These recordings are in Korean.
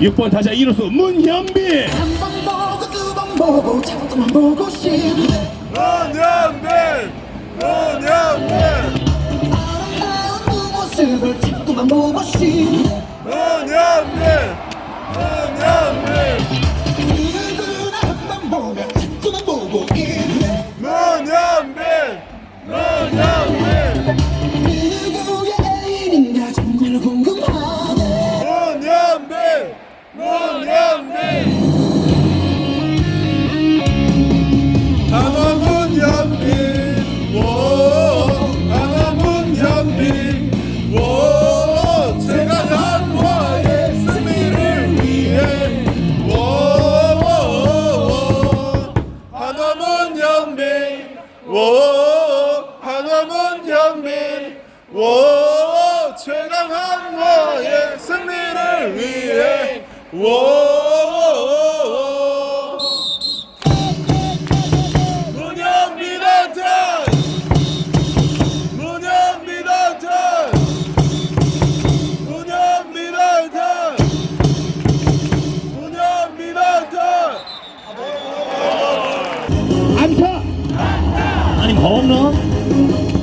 6번 타자 이루수 문현빈. 한번 보고 두번 보고 자꾸만 보고 싶네 문현빈 문현빈 아름다운 그 모습을 자꾸만 보고 싶네 문현빈 하나 문현빈 오 하나 문현빈 오 제가 한화의 승리를 위해. 오 하나 문현빈 오 하나 문현빈 오 최강 한화의 승리를 위해 오 문현빈한테 문현빈한테 문현빈한테 문현빈한테 안타! 아니면 홈런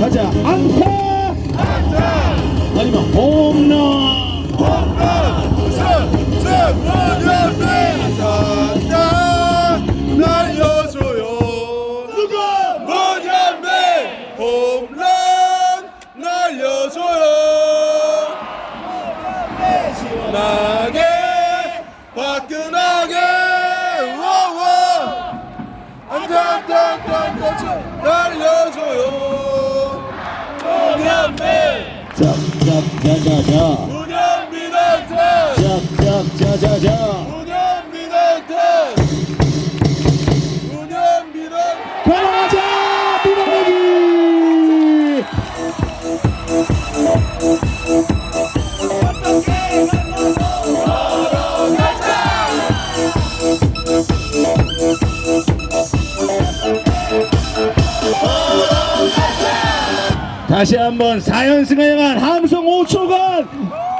가자 안타 안타 아니면 홈런 홈런 셋셋 문현빈 안타 날려줘요 누구 문현빈 홈런 날려줘요 시원하게 화끈하게 워워 안타 안타 안타 날려줘요 જા જા જા. 다시 한번 4연승을 향한 함성 5초간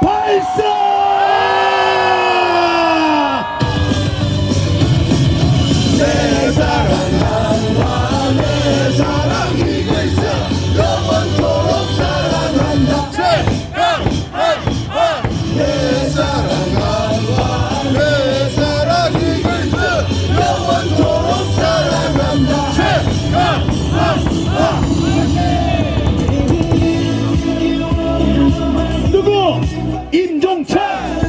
발사! 임종찬!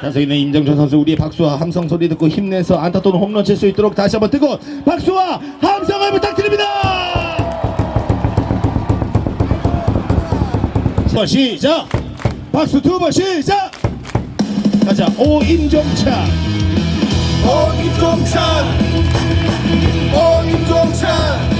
자석 있는 임정철 선수 우리의 박수와 함성 소리 듣고 힘내서 안타 또는 홈런 칠 수 있도록 다시 한번 뜨거운 박수와 함성을 부탁드립니다. 자, 시작. 박수 두 번 시작. 가자. 오 임종찬. 오임종찬. 오임종찬 찬찬찬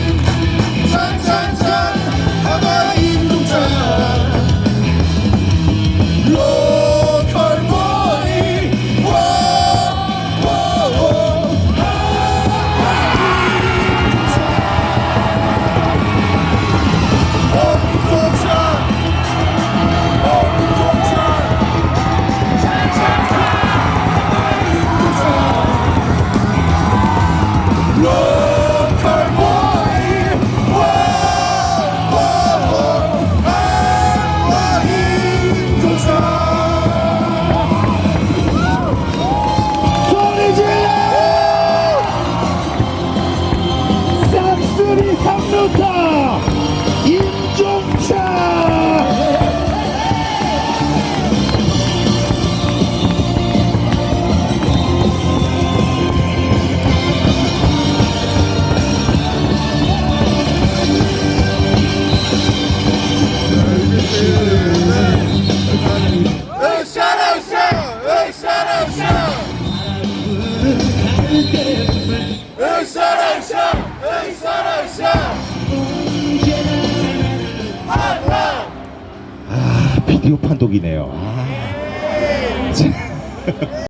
아 비디오 판독이네요. 아. 자.